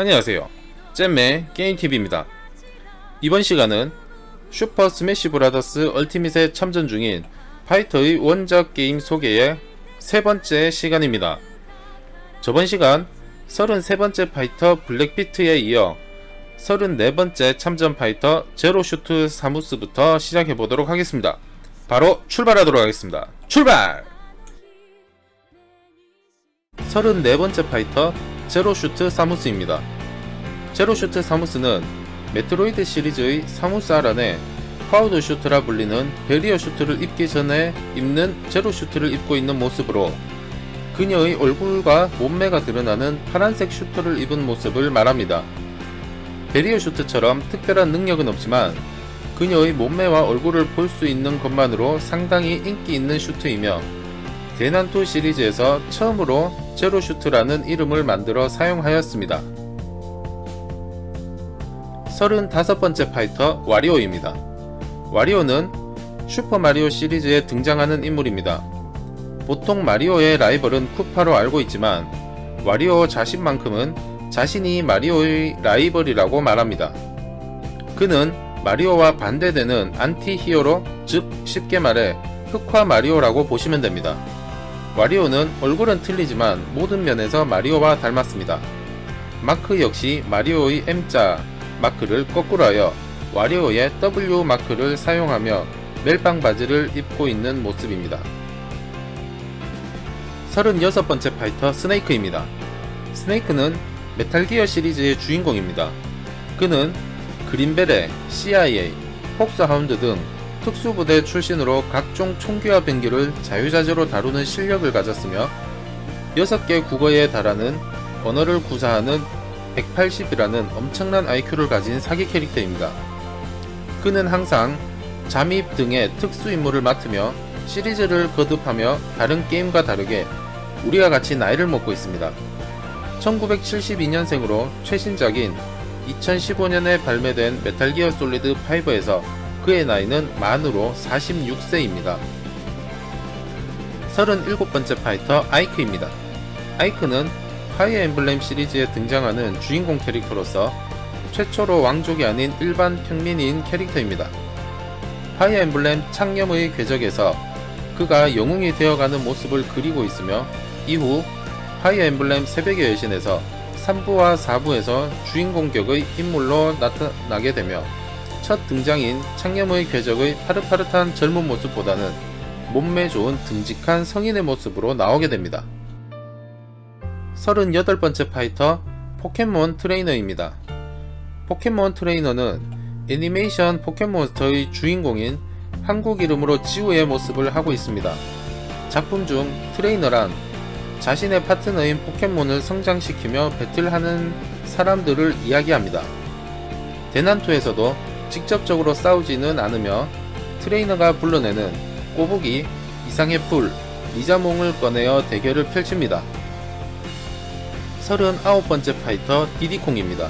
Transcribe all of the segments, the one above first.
안녕하세요. 잼매 게임TV입니다. 이번 시간은 슈퍼 스매시 브라더스 얼티밋에 참전 중인 파이터의 원작 게임 소개의 세 번째 시간입니다. 저번 시간 33번째 파이터 블랙비트에 이어 34번째 참전 파이터 제로슈트 사무스부터 시작해 보도록 하겠습니다. 바로 출발하도록 하겠습니다. 출발! 34번째 파이터 제로슈트 사무스입니다. 제로슈트 사무스는 메트로이드 시리즈의 사무스 아란에 파우더 슈트라 불리는 베리어 슈트를 입기 전에 입는 제로 슈트를 입고 있는 모습으로 그녀의 얼굴과 몸매가 드러나는 파란색 슈트를 입은 모습을 말합니다. 베리어 슈트처럼 특별한 능력은 없지만 그녀의 몸매와 얼굴을 볼 수 있는 것만으로 상당히 인기 있는 슈트이며 대난투 시리즈에서 처음으로 제로슈트라는 이름을 만들어 사용하였습니다. 35번째 파이터 와리오입니다. 와리오는 슈퍼마리오 시리즈에 등장하는 인물입니다. 보통 마리오의 라이벌은 쿠파로 알고 있지만 와리오 자신만큼은 자신이 마리오의 라이벌이라고 말합니다. 그는 마리오와 반대되는 안티 히어로, 즉 쉽게 말해 흑화 마리오라고 보시면 됩니다. 와리오는 얼굴은 틀리지만 모든 면에서 마리오와 닮았습니다. 마크 역시 마리오의 M자 마크를 거꾸로 하여 와리오의 W 마크를 사용하며 멜빵 바지를 입고 있는 모습입니다. 36번째 파이터 스네이크입니다. 스네이크는 메탈기어 시리즈의 주인공입니다. 그는 그린벨의 CIA, 폭스하운드 등 특수부대 출신으로 각종 총기와 병기를 자유자재로 다루는 실력을 가졌으며 6개 국어에 달하는 언어를 구사하는 180이라는 엄청난 IQ를 가진 사기 캐릭터입니다. 그는 항상 잠입 등의 특수 임무를 맡으며 시리즈를 거듭하며 다른 게임과 다르게 우리와 같이 나이를 먹고 있습니다. 1972년생으로 최신작인 2015년에 발매된 메탈 기어 솔리드 5에서 그의 나이는 만으로 46세입니다. 37번째 파이터 아이크입니다. 아이크는 파이어 엠블렘 시리즈에 등장하는 주인공 캐릭터로서 최초로 왕족이 아닌 일반 평민인 캐릭터입니다. 파이어 엠블렘 창념의 궤적에서 그가 영웅이 되어가는 모습을 그리고 있으며 이후 파이어 엠블렘 새벽의 여신에서 3부와 4부에서 주인공 격의 인물로 나타나게 되며 첫 등장인 창념의 궤적의 파릇파릇한 젊은 모습보다는 몸매 좋은 듬직한 성인의 모습으로 나오게 됩니다. 38번째 파이터 포켓몬 트레이너입니다. 포켓몬 트레이너는 애니메이션 포켓몬스터의 주인공인 한국 이름으로 지우의 모습을 하고 있습니다. 작품 중 트레이너란 자신의 파트너인 포켓몬을 성장시키며 배틀하는 사람들을 이야기합니다. 대난투에서도 직접적으로 싸우지는 않으며 트레이너가 불러내는 꼬부기, 이상의 풀, 리자몽을 꺼내어 대결을 펼칩니다. 39번째 파이터 디디콩입니다.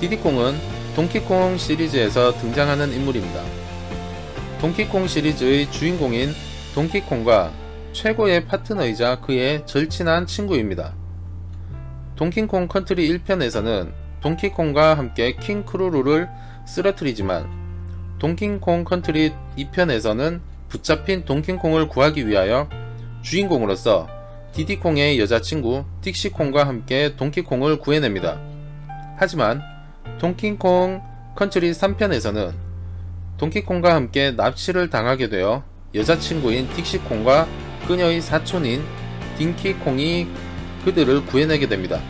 디디콩은 동키콩 시리즈에서 등장하는 인물입니다. 동키콩 시리즈의 주인공인 동키콩과 최고의 파트너이자 그의 절친한 친구입니다. 동키콩 컨트리 1편에서는 동키콩과 함께 킹 크루루를 쓰러뜨리지만 동킹콩 컨트리 2편에서는 붙잡힌 동킹콩을 구하기 위하여 주인공으로서 디디콩의 여자친구 딕시콩과 함께 동키콩을 구해냅니다. 하지만 동킹콩 컨트리 3편에서는 동키콩과 함께 납치를 당하게 되어 여자친구인 딕시콩과 그녀의 사촌인 딩키콩이 그들을 구해내게 됩니다.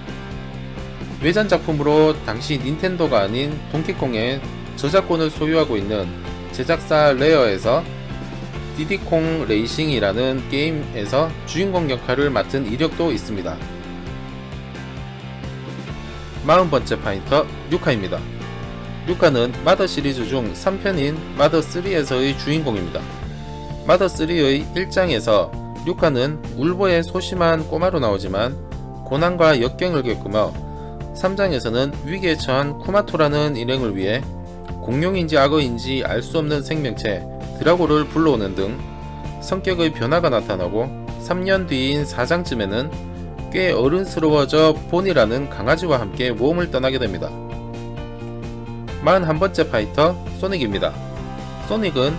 외전 작품으로 당시 닌텐도가 아닌 동키콩의 저작권을 소유하고 있는 제작사 레어에서 디디콩 레이싱이라는 게임에서 주인공 역할을 맡은 이력도 있습니다. 40번째 파인터 류카입니다. 류카는 마더 시리즈 중 3편인 마더 3에서의 주인공입니다. 마더 3의 1장에서 류카는 울보의 소심한 꼬마로 나오지만 고난과 역경을 겪으며 3장에서는 위기에 처한 쿠마토라는 일행을 위해 공룡인지 악어인지 알 수 없는 생명체 드라고를 불러오는 등 성격의 변화가 나타나고 3년 뒤인 4장쯤에는 꽤 어른스러워져 본이라는 강아지와 함께 모험을 떠나게 됩니다. 41번째 파이터 소닉입니다. 소닉은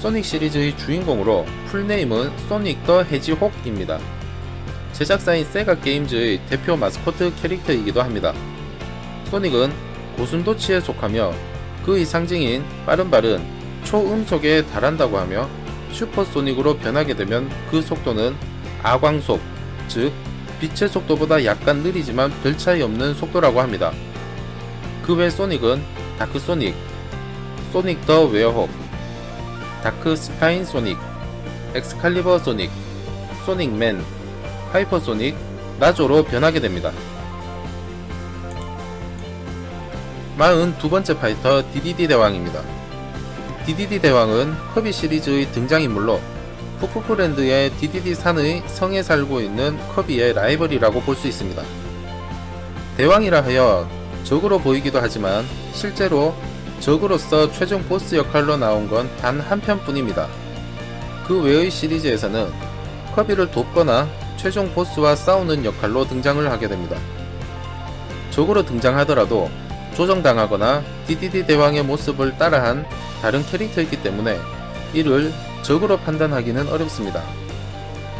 소닉 시리즈의 주인공으로 풀네임은 소닉 더 해지혹입니다. 제작사인 세가 게임즈의 대표 마스코트 캐릭터이기도 합니다. 소닉은 고순도치에 속하며 그의 상징인 빠른 발은 초음속에 달한다고 하며 슈퍼소닉으로 변하게 되면 그 속도는 아광속, 즉 빛의 속도보다 약간 느리지만 별 차이 없는 속도라고 합니다. 그 외 소닉은 다크 소닉, 소닉 더 웨어홉, 다크 스파인 소닉, 엑스칼리버 소닉, 소닉맨, 하이퍼 소닉, 나조로 변하게 됩니다. 42번째 파이터 DDD 대왕입니다. DDD 대왕은 커비 시리즈의 등장인물로 푸푸프랜드의 DDD 산의 성에 살고 있는 커비의 라이벌이라고 볼 수 있습니다. 대왕이라 하여 적으로 보이기도 하지만 실제로 적으로서 최종 보스 역할로 나온 건 단 한 편뿐입니다. 그 외의 시리즈에서는 커비를 돕거나 최종 보스와 싸우는 역할로 등장을 하게 됩니다. 적으로 등장하더라도 조정당하거나 DDD 대왕의 모습을 따라한 다른 캐릭터이기 때문에 이를 적으로 판단하기는 어렵습니다.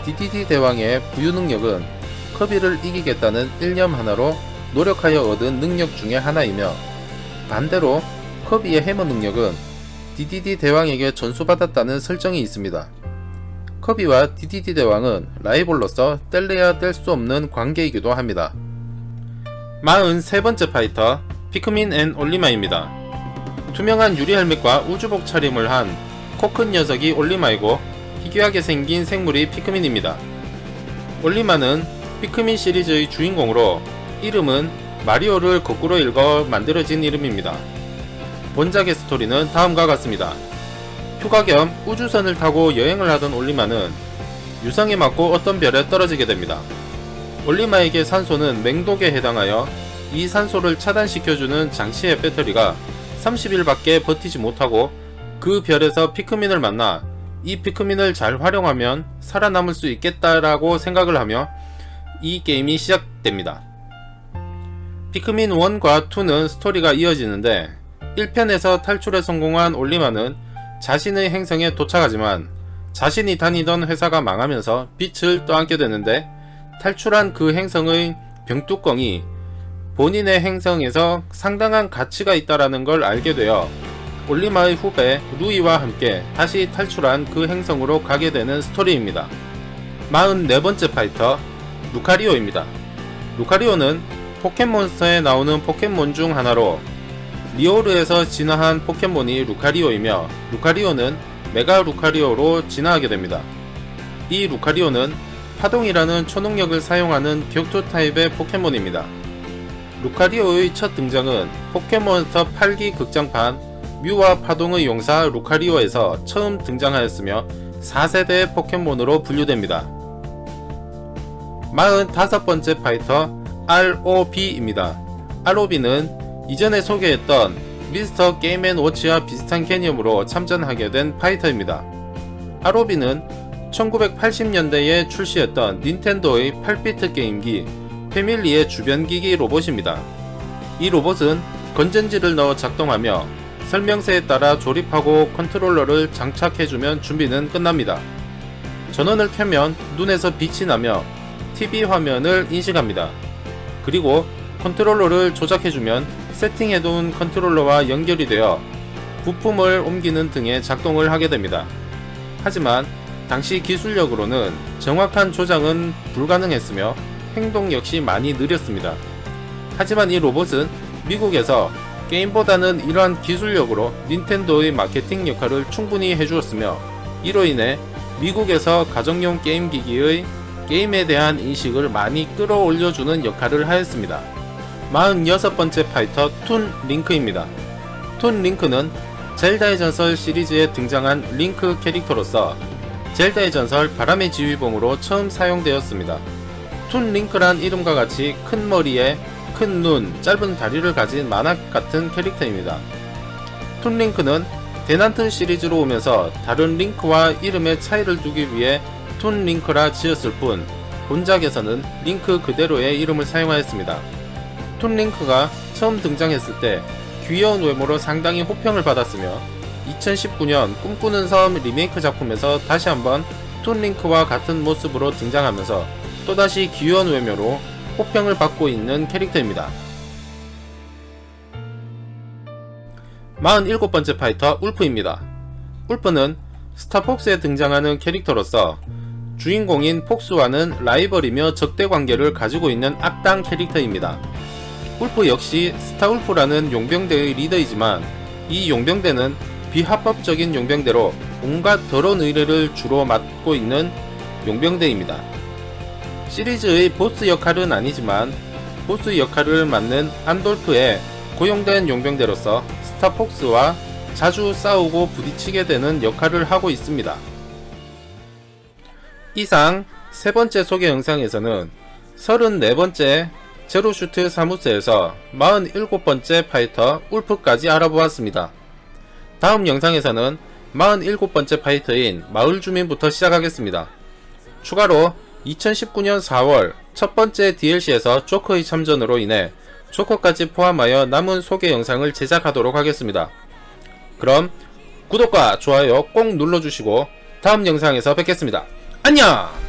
DDD 대왕의 부유 능력은 커비를 이기겠다는 일념 하나로 노력하여 얻은 능력 중의 하나이며 반대로 커비의 해머 능력은 DDD 대왕에게 전수받았다는 설정이 있습니다. 커비와 DDD 대왕은 라이벌로서 뗄래야 뗄 수 없는 관계이기도 합니다. 43번째 파이터 피크민 앤 올리마입니다. 투명한 유리 헬멧과 우주복 차림을 한 코 큰 녀석이 올리마이고 희귀하게 생긴 생물이 피크민입니다. 올리마는 피크민 시리즈의 주인공으로 이름은 마리오를 거꾸로 읽어 만들어진 이름입니다. 원작의 스토리는 다음과 같습니다. 휴가 겸 우주선을 타고 여행을 하던 올리마는 유성에 맞고 어떤 별에 떨어지게 됩니다. 올리마에게 산소는 맹독에 해당하여 이 산소를 차단시켜주는 장치의 배터리가 30일밖에 버티지 못하고 그 별에서 피크민을 만나 이 피크민을 잘 활용하면 살아남을 수 있겠다라고 생각을 하며 이 게임이 시작됩니다. 피크민 1과 2는 스토리가 이어지는데 1편에서 탈출에 성공한 올리마는 자신의 행성에 도착하지만 자신이 다니던 회사가 망하면서 빛을 떠안게 되는데 탈출한 그 행성의 병뚜껑이 본인의 행성에서 상당한 가치가 있다라는 걸 알게 되어 올리마의 후배 루이와 함께 다시 탈출한 그 행성으로 가게 되는 스토리입니다. 44번째 파이터 루카리오입니다. 루카리오는 포켓몬스터에 나오는 포켓몬 중 하나로 리오르에서 진화한 포켓몬이 루카리오이며 루카리오는 메가 루카리오로 진화하게 됩니다. 이 루카리오는 파동이라는 초능력을 사용하는 격투 타입의 포켓몬입니다. 루카리오의 첫 등장은 포켓몬스터 8기 극장판 뮤와 파동의 용사 루카리오에서 처음 등장하였으며 4세대 포켓몬으로 분류됩니다. 45번째 파이터 ROB입니다. ROB는 이전에 소개했던 미스터 게임 앤 워치와 비슷한 개념으로 참전하게 된 파이터입니다. ROB는 1980년대에 출시했던 닌텐도의 8비트 게임기 패밀리의 주변기기 로봇입니다. 이 로봇은 건전지를 넣어 작동하며 설명서에 따라 조립하고 컨트롤러를 장착해주면 준비는 끝납니다. 전원을 켜면 눈에서 빛이 나며 TV 화면을 인식합니다. 그리고 컨트롤러를 조작해주면 세팅해둔 컨트롤러와 연결이 되어 부품을 옮기는 등의 작동을 하게 됩니다. 하지만 당시 기술력으로는 정확한 조작은 불가능했으며 행동 역시 많이 느렸습니다. 하지만 이 로봇은 미국에서 게임보다는 이러한 기술력으로 닌텐도의 마케팅 역할을 충분히 해주었으며 이로 인해 미국에서 가정용 게임 기기의 게임에 대한 인식을 많이 끌어올려주는 역할을 하였습니다. 46번째 파이터 툰 링크입니다. 툰 링크는 젤다의 전설 시리즈에 등장한 링크 캐릭터로서 젤다의 전설 바람의 지휘봉으로 처음 사용되었습니다. 툰 링크란 이름과 같이 큰 머리에 큰 눈, 짧은 다리를 가진 만화 같은 캐릭터입니다. 툰 링크는 대난트 시리즈로 오면서 다른 링크와 이름의 차이를 두기 위해 툰 링크라 지었을 뿐 본작에서는 링크 그대로의 이름을 사용하였습니다. 툰 링크가 처음 등장했을 때 귀여운 외모로 상당히 호평을 받았으며 2019년 꿈꾸는 섬 리메이크 작품에서 다시 한번 툰 링크와 같은 모습으로 등장하면서 또다시 귀여운 외모로 호평을 받고 있는 캐릭터입니다. 47번째 파이터 울프입니다. 울프는 스타폭스에 등장하는 캐릭터로서 주인공인 폭스와는 라이벌이며 적대 관계를 가지고 있는 악당 캐릭터입니다. 울프 역시 스타울프라는 용병대의 리더이지만 이 용병대는 비합법적인 용병대로 온갖 더러운 의뢰를 주로 맡고 있는 용병대입니다. 시리즈의 보스 역할은 아니지만 보스 역할을 맡는 안돌프의 고용된 용병대로서 스타폭스와 자주 싸우고 부딪히게 되는 역할을 하고 있습니다. 이상 세 번째 소개 영상에서는 34번째 제로슈트 사무스에서 47번째 파이터 울프까지 알아보았습니다. 다음 영상에서는 47번째 파이터인 마을 주민부터 시작하겠습니다. 추가로 2019년 4월 첫 번째 DLC에서 조커의 참전으로 인해 조커까지 포함하여 남은 소개 영상을 제작하도록 하겠습니다. 그럼 구독과 좋아요 꼭 눌러주시고 다음 영상에서 뵙겠습니다. 안녕!